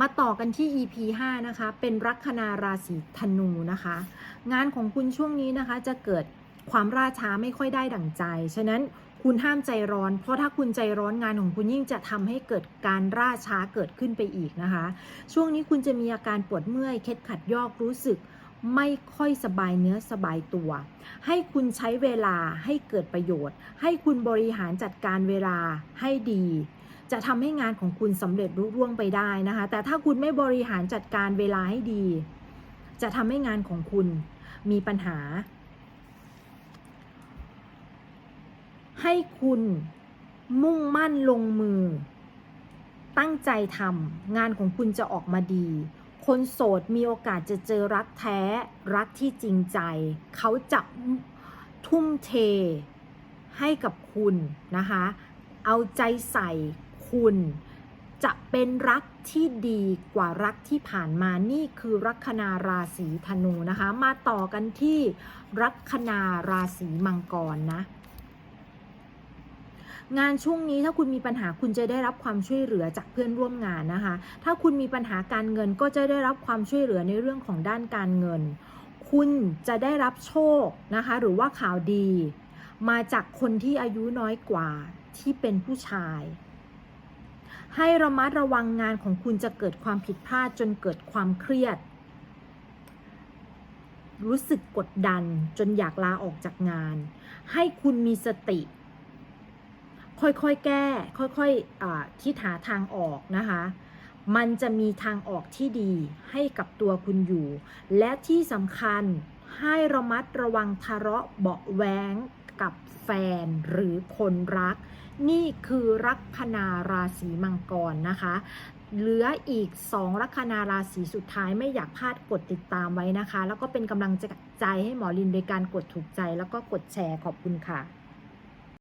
มาต่อกันที่ EP 5 นะคะ เป็นลัคนาราศีธนูนะคะ งานของคุณช่วงนี้นะคะจะเกิดความล่าช้าไม่ค่อยได้ดั่งใจ ฉะนั้นคุณห้ามใจร้อน เพราะถ้าคุณใจร้อนงานของคุณยิ่งจะทำให้เกิดการล่าช้าเกิดขึ้นไปอีกนะคะ ช่วงนี้คุณจะมีอาการปวดเมื่อย เคล็ดขัดยอกรู้สึกไม่ค่อยสบายเนื้อสบายตัว ให้คุณใช้เวลาให้เกิดประโยชน์ ให้คุณบริหารจัดการเวลาให้ดี จะทำให้งานของคุณสำเร็จรุ่ร่วงไปได้นะคะ แต่ถ้าคุณไม่บริหารจัดการเวลาให้ดี จะทำให้งานของคุณมีปัญหา ให้คุณมุ่งมั่นลงมือ ตั้งใจทำงานของคุณจะออกมาดี คนโสดมีโอกาสจะเจอรักแท้ รักที่จริงใจ เขาจะทุ่มเทให้กับคุณนะคะ เอาใจใส่ คุณ จะเป็นรักที่ดีกว่ารักที่ผ่านมานี่คือลัคนาราศีธนูนะคะ มาต่อกันที่ลัคนาราศีมังกรนะงานช่วงนี้ถ้าคุณมีปัญหาคุณจะได้รับความช่วยเหลือจากเพื่อนร่วมงานนะคะ ถ้าคุณมีปัญหาการเงินก็จะได้รับความช่วยเหลือในเรื่องของด้านการเงิน คุณจะได้รับโชคนะคะ หรือว่าข่าวดี มาจากคนที่อายุน้อยกว่าที่เป็นผู้ชาย ให้ระมัดระวังงานของคุณจะเกิดความผิดพลาดจนเกิดความเครียด รู้สึกกดดันจนอยากลาออกจากงาน ให้คุณมีสติ ค่อยๆแก้ ค่อยๆคิดหาทางออกนะคะ มันจะมีทางออกที่ดีให้กับตัวคุณอยู่ และที่สำคัญให้ระมัดระวังทะเลาะเบาะแว้งกับแฟนหรือคนรัก นี่คือลัคนาราศีมังกรนะคะ เหลืออีก 2 ลัคนาราศีสุดท้ายไม่อยากพลาดกดติดตามไว้นะคะ แล้วก็เป็นกำลังใจให้หมอลินโดยการกดถูกใจแล้วก็กดแชร์ขอบคุณค่ะ